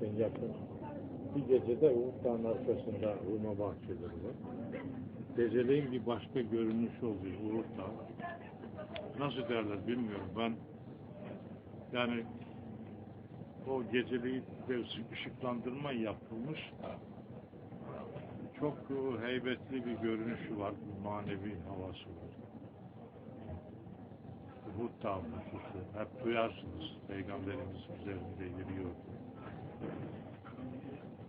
zaten yakın. Bir gecede Uhud Dağı'nın arkasında Ruma bahçeleri var. Geceleyin bir başka görünüş oluyor Uhud Dağı. Nasıl derler bilmiyorum. Ben yani o geceliği de ışıklandırma yapılmış. Çok e, heybetli bir görünüşü var, bir manevi havası var. Uhud Dağı hususu. Hep duyarsınız. Peygamberimiz üzerinde yürüyor.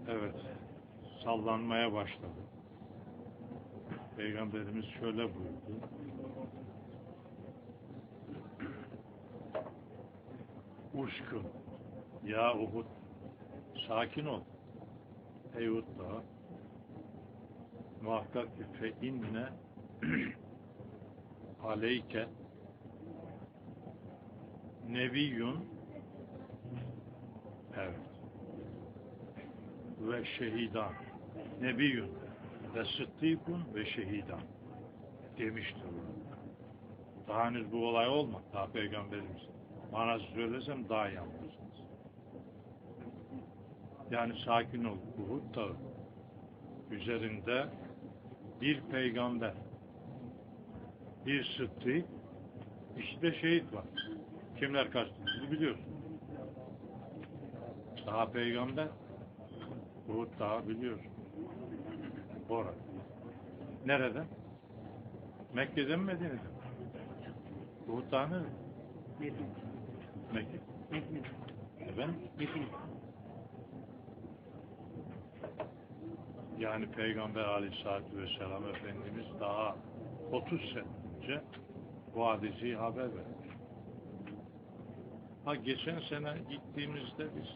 Evet. Sallanmaya başladı. Peygamberimiz şöyle buyurdu. Uşkun. Ya Uhud. Sakin ol. Ey Uhud Dağı. Muhakkak ki fe inne aleyke nebiyyun evet ve şehidan nebiyyun ve sıddikun ve şehidan demiştir. Daha henüz bu olay olmadı. Daha peygamberimiz. Manası söylesem daha iyi anlarsınız. Yani sakin ol. Uhud dağı üzerinde bir peygamber, bir sıddık, işte şehit var. Kimler kastedildi biliyorsun. Daha peygamber, Uhud daha biliyorsun. Orada. Nerede? Mekke'de mi Medine'de mi? Uhud Dağı nerede? Mekke. Efendim? Yani Peygamber Aleyhisselatü Vesselam Efendimiz daha 30 sene önce bu hadiseyi haber vermiş. Ha geçen sene gittiğimizde biz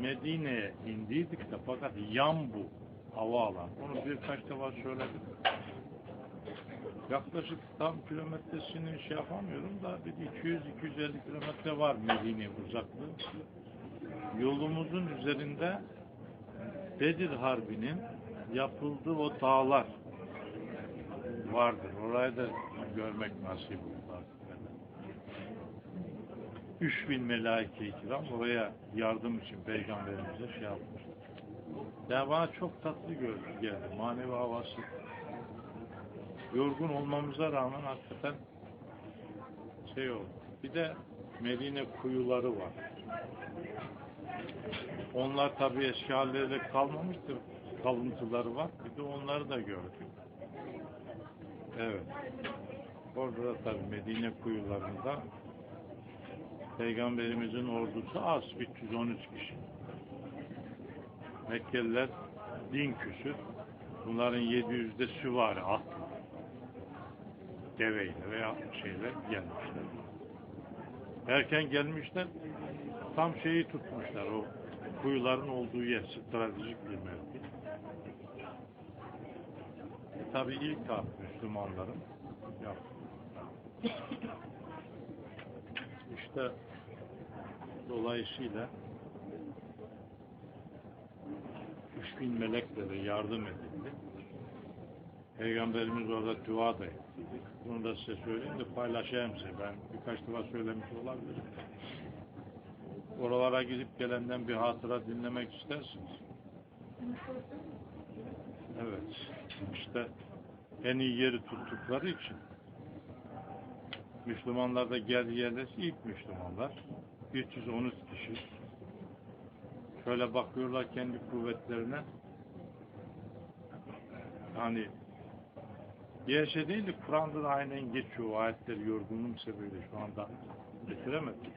Medine'ye indiydik de fakat Yambu havaalanı. Onu birkaç defa söyledim. Yaklaşık tam kilometresini şey yapamıyorum da bir 200-250 kilometre var Medine uzaklığı. Yolumuzun üzerinde Bedir Harbi'nin yapıldığı o dağlar vardır. Orayı da görmek nasip oldu. 3000 melaike-i oraya yardım için peygamberimize şey yapmış. Yani bana çok tatlı görünüş geldi. Manevi havası. Yorgun olmamıza rağmen hakikaten şey oldu. Bir de Medine kuyuları var. Onlar tabii eski halleriyle kalmamıştır. Kalıntıları var. Bir de onları da gördük. Evet. Orada da tabii Medine kuyularında Peygamberimizin ordusu az. 313 kişi. Mekkeliler bin küsür. Bunların 700'de süvari at deveyle veya şeyler gelmişler. Erken gelmişler tam şeyi tutmuşlar o kuyuların olduğu yer stratejik bir mevki. E, tabi ilk harf Müslümanların yaptı. İşte dolayısıyla 3000 meleklere yardım edildi. Peygamberimiz orada dua da etti. Bunu da size söyleyeyim de paylaşayım size. Ben birkaç defa söylemiş olabilirim. Oralara gidip gelenden bir hatıra dinlemek istersiniz. Evet. İşte en iyi yeri tuttukları için Müslümanlar da geldi yerleşti ilk Müslümanlar. 313 kişi. Şöyle bakıyorlar kendi kuvvetlerine. Hani diğer şey değil de Kur'an'da da aynen geçiyor. O ayetleri yorgunluğum sebebiyle şu anda getiremedim.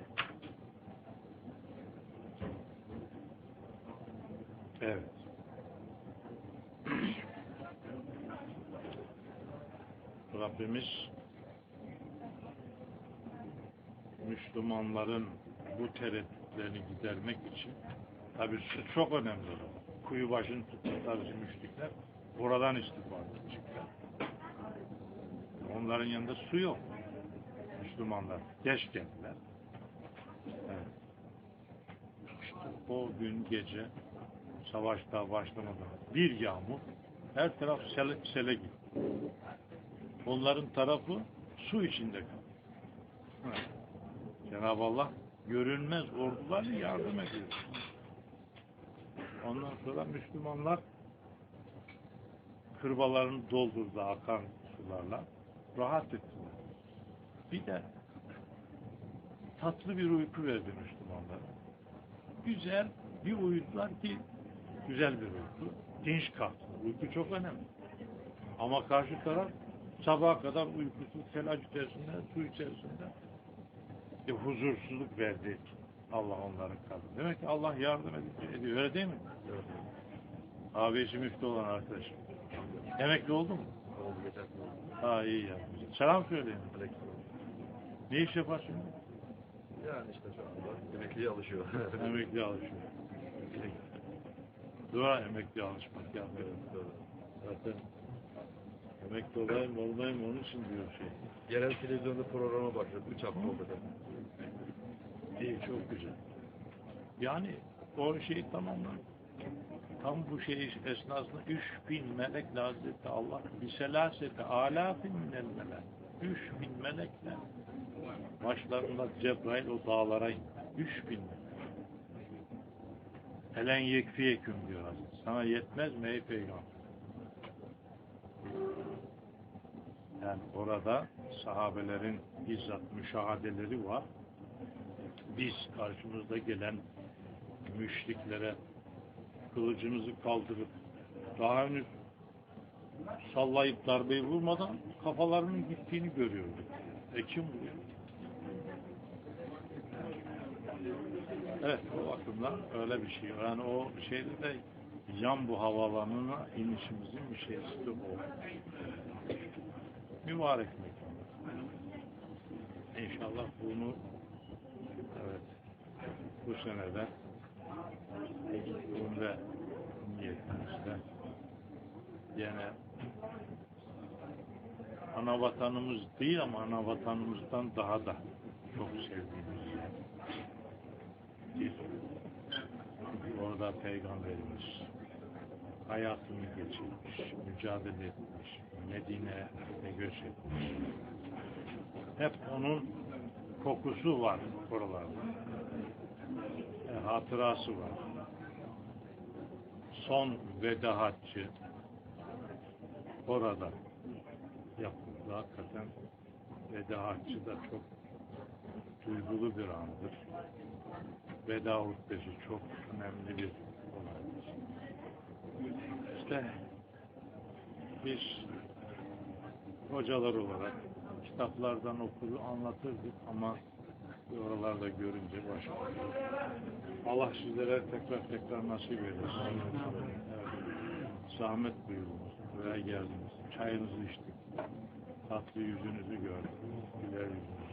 Evet. Rabbimiz Müslümanların bu tereddütlerini gidermek için tabi su çok önemli. Kuyu başını tuttukları müşrikler oradan istifade edecekler. Onların yanında su yok. Müslümanlar geç geldiler. Evet. İşte o gün gece savaş daha başlamadan bir yağmur her taraf sele, sele gitti. Onların tarafı su içinde kaldı. Evet. Cenab-ı Allah görünmez ordularla yardım ediyor. Ondan sonra Müslümanlar kırbalarını doldurdu akan sularla. Rahat ettiler. Bir de tatlı bir uyku verdi Müslümanlara. Güzel bir uyudular ki güzel bir uyku. Dinç kalktı. Uyku çok önemli. Ama karşı taraf sabaha kadar uykusuz, telaş içerisinde, su içerisinde e, huzursuzluk verdi Allah onların kalbine. Demek ki Allah yardım ediyor. Öyle değil mi? Evet. Abisi müftü olan arkadaşım. Emekli oldu mu? Oldu geçen. Ha iyi yapmış. Selam söyleyin. Aleyküm. Ne iş yapar şimdi? Yani işte şu anda emekliye alışıyor. Emekli alışıyor. Dua emekli alışmak ya. Evet. Zaten emekli olayım olmayayım onun için diyor şey. Yerel televizyonda programa başladı. 3 hafta oldu. İyi çok güzel. Yani o şey tamamen tam bu şey esnasında 3000 melek lazeti Allah biselasete alafin minel melek. 3000 melekle başlarında Cebrail o dağlara indi. 3000 melek. Elen yekfiyeküm diyor Hazreti. Sana yetmez mi ey peygamber? Yani orada sahabelerin bizzat müşahadeleri var. Biz karşımızda gelen müşriklere kılıcımızı kaldırıp daha henüz sallayıp darbeyi vurmadan kafalarının gittiğini görüyorduk. E kim vuruyor? Evet o bakımdan öyle bir şey. Yani o şeyde de yan bu havalanına inişimizin bir şeysi de o. Mübarek mekan. İnşallah bunu evet bu senede umre niyetimizde yine ana vatanımız değil ama ana vatanımızdan daha da çok sevdiğimiz bir orada peygamberimiz hayatını geçirmiş, mücadele etmiş, Medine'ye göç etmiş. Hep onun kokusu var oralarda. E, hatırası var. Son veda haccı orada yapıldı. Hakikaten veda haccı da çok duygulu bir andır. Veda hutbesi çok önemli bir olaydır. İşte biz hocalar olarak kitaplardan okur, anlatırdık ama oralarda görünce başka. Allah sizlere tekrar tekrar nasip eylesin. Evet. Zahmet buyurdunuz. Buraya geldiniz. Çayınızı içtik. Tatlı yüzünüzü gördük. Güler yüzünüzü.